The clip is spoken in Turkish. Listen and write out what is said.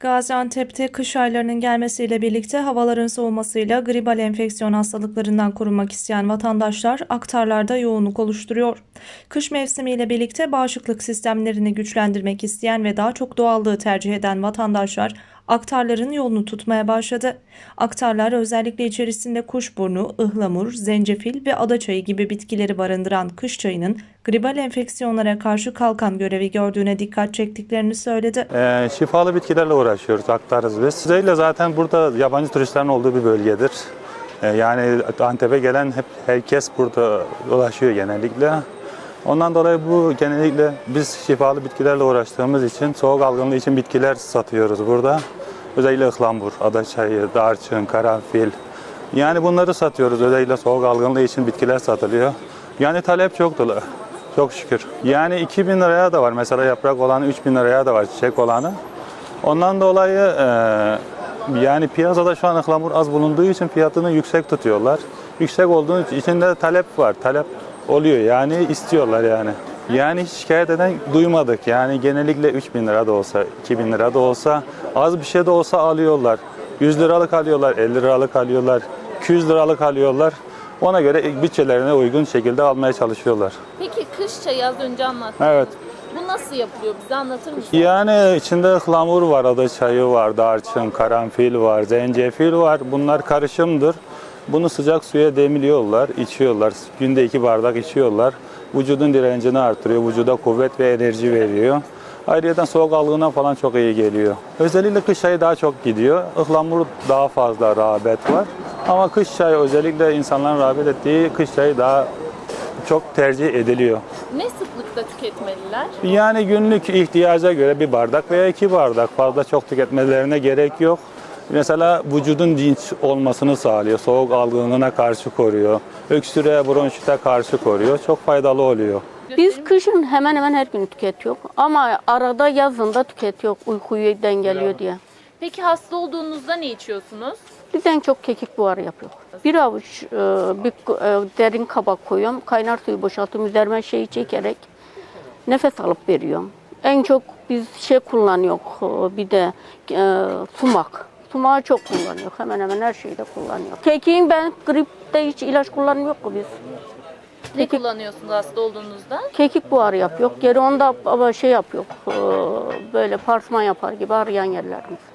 Gaziantep'te kış aylarının gelmesiyle birlikte havaların soğumasıyla gribal enfeksiyon hastalıklarından korunmak isteyen vatandaşlar aktarlarda yoğunluk oluşturuyor. Kış mevsimiyle birlikte bağışıklık sistemlerini güçlendirmek isteyen ve daha çok doğallığı tercih eden vatandaşlar aktarların yolunu tutmaya başladı. Aktarlar özellikle içerisinde kuşburnu, ıhlamur, zencefil ve adaçayı gibi bitkileri barındıran kış çayının gribal enfeksiyonlara karşı kalkan görevi gördüğüne dikkat çektiklerini söyledi. Ee, şifalı bitkilerle uğraşıyoruz, aktarız biz. Özellikle zaten burada yabancı turistlerin olduğu bir bölgedir. Ee, yani Antep'e gelen hep herkes burada dolaşıyor genellikle. Ondan dolayı bu genellikle biz şifalı bitkilerle uğraştığımız için soğuk algınlığı için bitkiler satıyoruz burada. Özellikle ıhlamur, adaçayı, darçın, karanfil. Yani bunları satıyoruz. Özellikle soğuk algınlığı için bitkiler satılıyor. Yani talep çok dolu. Çok şükür. Yani 2000 liraya da var. Mesela yaprak olanı 3000 liraya da var çiçek olanı. Ondan dolayı e, yani piyasada şu an ıhlamur az bulunduğu için fiyatını yüksek tutuyorlar. Yüksek olduğu için de talep var. Talep oluyor yani istiyorlar yani. Yani hiç şikayet eden duymadık. Yani genellikle 3000 lira da olsa, 2000 lira da olsa, az bir şey de olsa alıyorlar. 100 liralık alıyorlar, 50 liralık alıyorlar, 200 liralık alıyorlar. Ona göre bütçelerine uygun şekilde almaya çalışıyorlar. Peki kış çayı az önce anlattın. Evet. Bu nasıl yapılıyor? Bize anlatır mısın? Yani içinde ıhlamur var, adaçayı var, darçın, karanfil var, zencefil var. Bunlar karışımdır. Bunu sıcak suya demliyorlar, içiyorlar. Günde iki bardak içiyorlar. Vücudun direncini artırıyor, vücuda kuvvet ve enerji veriyor. Ayrıca soğuk algına falan çok iyi geliyor. Özellikle kış çayı daha çok gidiyor. Ihlamur daha fazla rağbet var. Ama kış çayı özellikle insanların rağbet ettiği kış çayı daha çok tercih ediliyor. Ne sıklıkta tüketmeliler? Yani günlük ihtiyaca göre bir bardak veya iki bardak fazla çok tüketmelerine gerek yok. Mesela vücudun dinç olmasını sağlıyor, soğuk algınlığına karşı koruyor, öksürüğe, bronşite karşı koruyor. Çok faydalı oluyor. Biz kışın hemen hemen her gün tüketiyor. Ama arada yazında tüketiyor uykuyu dengeliyor diye. Peki hasta olduğunuzda ne içiyorsunuz? Biz en çok kekik buharı yapıyor. Bir avuç e, bir e, derin kabak koyuyorum. Kaynar suyu boşaltıyorum. Üzerine şeyi çekerek nefes alıp veriyorum. En çok biz şey kullanıyor bir de e, sumak. Sumağı çok kullanıyor. Hemen hemen her şeyde kullanıyor. Kekiğin ben gripte hiç ilaç kullanmıyor ki biz. Ne kullanıyorsunuz hasta olduğunuzda? Kekik buharı yapıyor. Geri onda şey yapıyor. Böyle parsman yapar gibi arayan yerlerimiz.